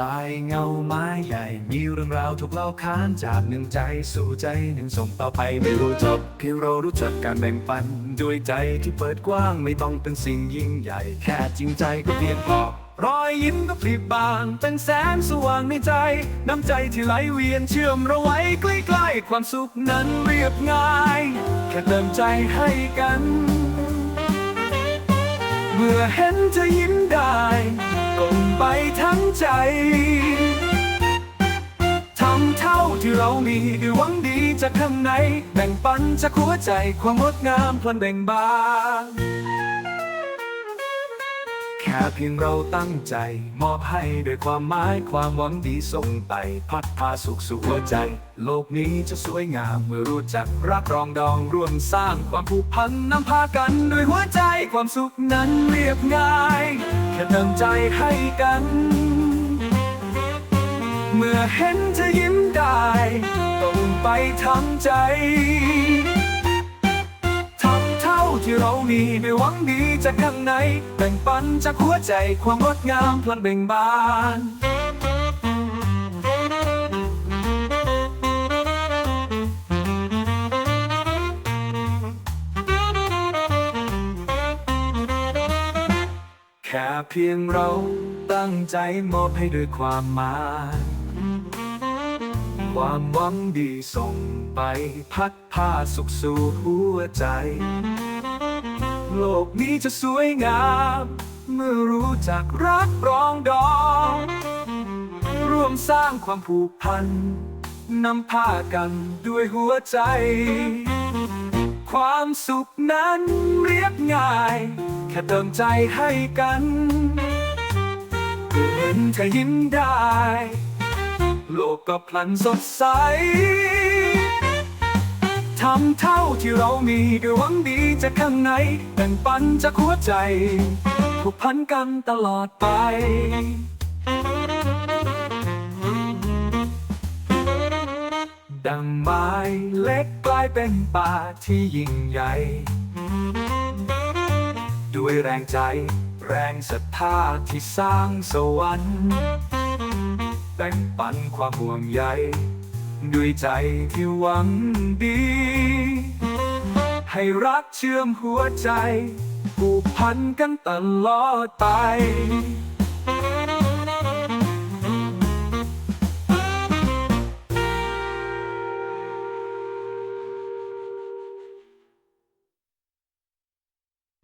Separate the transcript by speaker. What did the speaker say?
Speaker 1: ตายเงาไม้ใหญ่ มีเรื่องราวทุกเล่าค้านจากหนึ่งใจสู่ใจหนึ่งส่งต่อไปไม่รู้จบเพียงเรารู้จักการแบ่งปัน ด้วยใจที่เปิดกว้างไม่ต้องเป็นสิ่งยิ่งใหญ่ แค่จริงใจก็เพียงพอรอยยิ้มก็พลิบานเป็นแสงสว่างในใจ น้ำใจที่ไหลเวียนเชื่อมเราไว้ใกล้ๆความสุขนั้นเรียบง่าย แค่เติมใจให้กัน เมื่อเห็นเธอยิ้มได้ ทั้งใจทำเท่าที่เรามีด้วยหวังดีจากข้างใน แบ่งปันจากหัวใจความงดงามพลันแบ่งบานแค่เพียงเราตั้งใจ มอบให้ด้วยความหมายความหวังดีส่งไปพัดพาสุขสู่หัวใจ โลกนี้จะสวยงามเมื่อรู้จักรักรองดองร่วมสร้างความผูกพันนำพากันด้วยหัวใจความสุขนั้นเรียบง่ายแค่เติมใจให้กัน เมื่อเห็นเธอยิ้มได้ต้องไปทำใจทำเท่าที่เรามีด้วยหวังดีจากข้างในแบ่งปันจากหัวใจความงดงามพลันเบ่งบานแค่เพียงเราตั้งใจมอบให้ด้วยความหมาย ความหวังดีส่งไปพัดพาสุขสู่หัวใจ โลกนี้จะสวยงาม เมื่อรู้จักรักรองดอง ร่วมสร้างความผูกพันนำพากันด้วยหัวใจ ความสุขนั้นเรียบง่าย แค่เติมใจให้กันเห็นเธอยิ้มได้ โลกก็พลันสดใส ทำเท่าที่เรามีด้วยหวังดีจากข้างในแบ่งปันจากหัวใจผูกพันกันตลอดไปดังไม้เล็กกลายเป็นป่าที่ยิ่งใหญ่ ด้วยแรงใจ แรงศรัทธาที่สร้างสวรรค์ แบ่งปันความห่วงใยด้วยใจที่หวังดี ให้รักเชื่อมหัวใจผูกพันกันตลอดไป